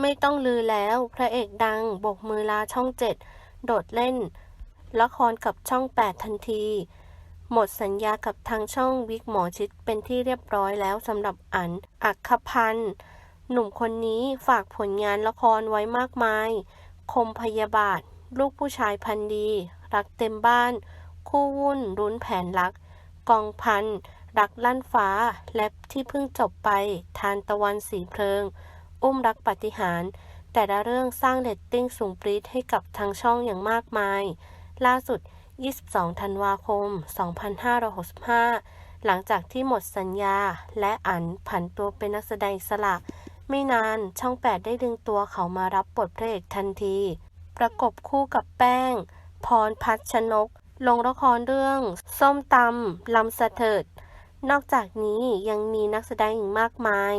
ไม่ต้องลือแล้ว พระเอกดังโบกมือลาช่องเจ็ดโดดเล่น ละครกับช่อง 8 ทันที หมดสัญญากับทางช่องวิกหมอชิดเป็นที่เรียบร้อยแล้วสำหรับอันอัครพันธ์หนุ่มคนนี้ฝากผลงานละครไว้มากมาย คมพยาบาท ลูกผู้ชายพันธ์ดี รักเต็มบ้าน คู่วุ่นรุ้นแผนรัก กองพัน รักลั่นฟ้า และที่เพิ่งจบไป ทานตะวันสีเพลิง อุ้มรักปฏิหาร แต่ละเรื่องสร้างเรตติ้งสูงปรี๊ดให้กับทางช่องอย่างมากมาย ล่าสุด 22 ธันวาคม 2565 หลังจากที่หมดสัญญา และอันผันตัวเป็นนักแสดงอิสระไม่นานช่อง 8 ได้ดึงตัวเขามารับบทพระเอกทันที ประกบคู่กับแป้ง พรพัชนก ลงละครเรื่อง ส้มตำลำสะเถิดนอกจากนี้ยังมีนักแสดงอีกมากมาย